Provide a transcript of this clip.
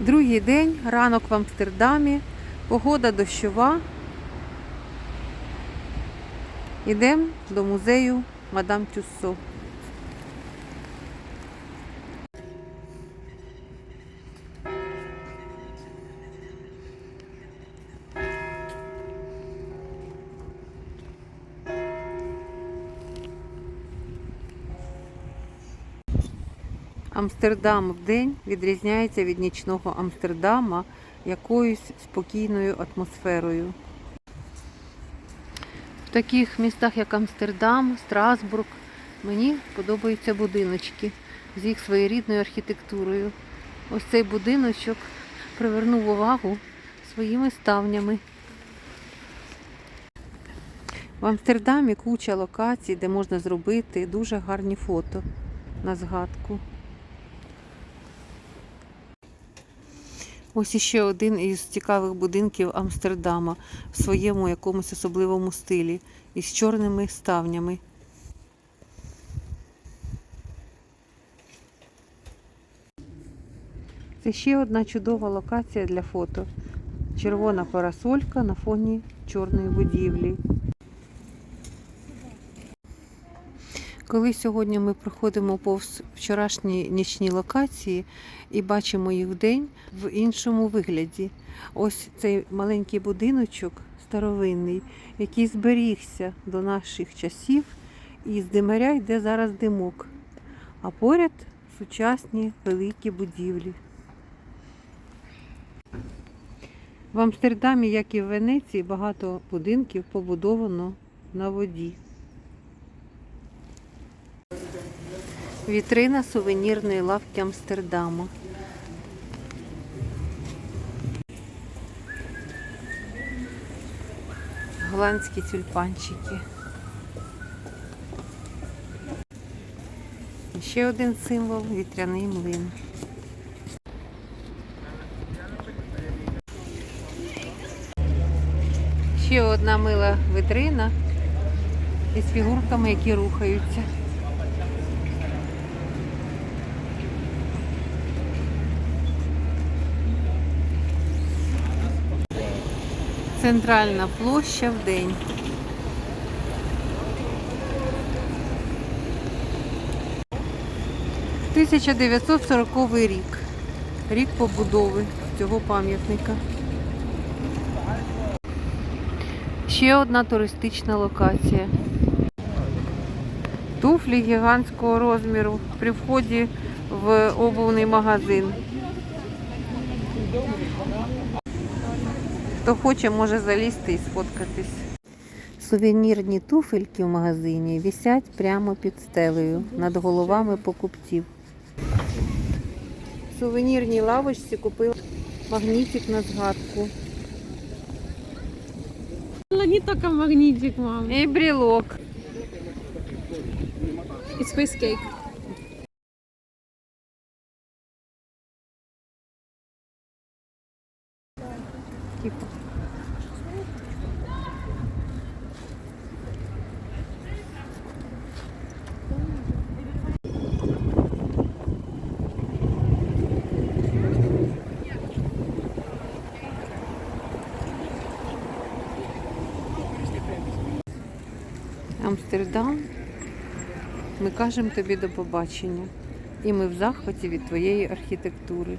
Другий день, ранок в Амстердамі, погода дощова. Йдемо до музею Мадам Тюссо. Амстердам в день відрізняється від нічного Амстердама якоюсь спокійною атмосферою. В таких містах, як Амстердам, Страсбург, мені подобаються будиночки з їх своєрідною архітектурою. Ось цей будиночок привернув увагу своїми ставнями. В Амстердамі куча локацій, де можна зробити дуже гарні фото на згадку. Ось іще один із цікавих будинків Амстердама в своєму якомусь особливому стилі із чорними ставнями. Це ще одна чудова локація для фото. Червона парасолька на фоні чорної будівлі. Коли сьогодні ми проходимо повз вчорашні нічні локації і бачимо їх вдень в іншому вигляді. Ось цей маленький будиночок старовинний, який зберігся до наших часів, і з димаря йде зараз димок. А поряд сучасні великі будівлі. В Амстердамі, як і в Венеції, багато будинків побудовано на воді. Вітрина сувенірної лавки Амстердама. Голландські тюльпанчики. Ще один символ вітряний млин. Ще одна мила вітрина із фігурками, які рухаються. Центральна площа в день. – 1940 рік. Рік побудови цього пам'ятника. Ще одна туристична локація. Туфлі гігантського розміру при вході в обувний магазин. Хто хоче, може залізти і сфоткатись. Сувенірні туфельки в магазині висять прямо під стелею над головами покупців. В сувенірній лавочці купила магнітик на згадку. Не только магнитик, мам. І брілок. И space Тихо. Амстердам. Ми кажемо тобі до побачення. І ми в захваті від твоєї архітектури.